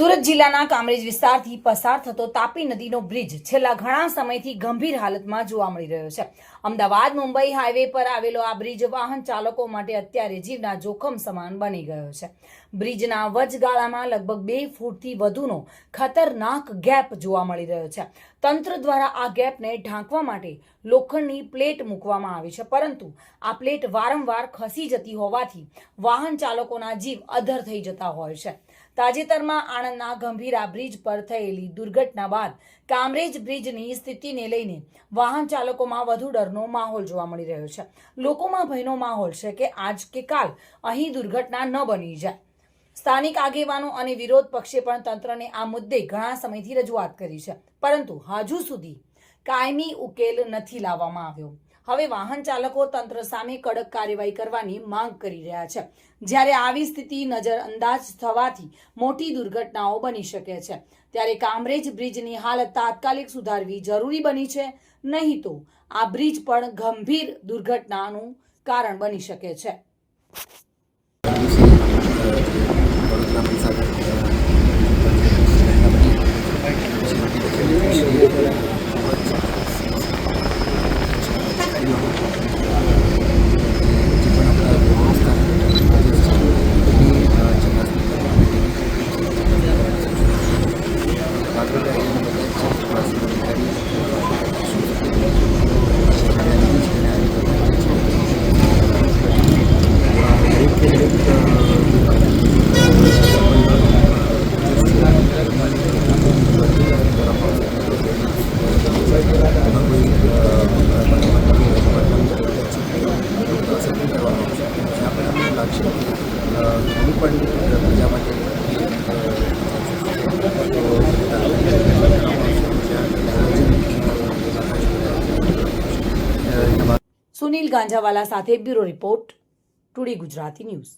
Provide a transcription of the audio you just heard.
સુરત જિલ્લાના કામરેજ વિસ્તારથી પસાર થતો તાપી નદીનો બ્રિજ છેલ્લા ઘણા સમયથી ગંભીર હાલતમાં જોવા મળી રહ્યો છે. અમદાવાદ, મુંબઈ હાઈવે પર આવેલો આ બ્રિજ વાહન ચાલકો માટે અત્યારે જીવના જોખમ સમાન બની ગયો છે. બ્રિજના વચગાળામાં લગભગ બે ફૂટથી વધુનો ખતરનાક ગેપ જોવા મળી રહ્યો છે. તંત્ર દ્વારા આ ગેપને ઢાંકવા માટે લોખંડની પ્લેટ મૂકવામાં આવી છે, પરંતુ આ પ્લેટ વારંવાર ખસી જતી હોવાથી વાહન ચાલકોના જીવ અધર થઈ જતા હોય છે. તાજેતરમાં આણંદના ગંભીરા બ્રિજ પર થયેલી દુર્ઘટના બાદ કામરેજ બ્રિજની સ્થિતિને લઈને વાહન ચાલકોમાં વધુ ડરનો માહોલ જોવા મળી રહ્યો છે. લોકોમાં ભયનો માહોલ છે કે આજ કે કાલ અહીં દુર્ઘટના ન બની જાય. સ્થાનિક આગેવાનો અને વિરોધ પક્ષે પણ તંત્રને આ મુદ્દે ઘણા સમયથી રજૂઆત કરી છે. પરંતુ હજુ સુધી કાયમી ઉકેલ નથી લાવવામાં આવ્યો. હવે વાહન ચાલકો તંત્ર સામે કડક કાર્યવાહી કરવાની માંગ કરી રહ્યા છે. જ્યારે આવી સ્થિતિ નજરઅંદાજ થવાથી મોટી દુર્ઘટનાઓ બની શકે છે. ત્યારે કામરેજ બ્રિજની હાલત તાત્કાલિક સુધારવી જરૂરી બની છે. નહીં તો આ બ્રિજ પણ ગંભીર દુર્ઘટનાનું કારણ બની શકે છે. થોડું પણ પ્રજા માટે સુનિલ ગાંજાવાલા સાથે bureau report today Gujarati news.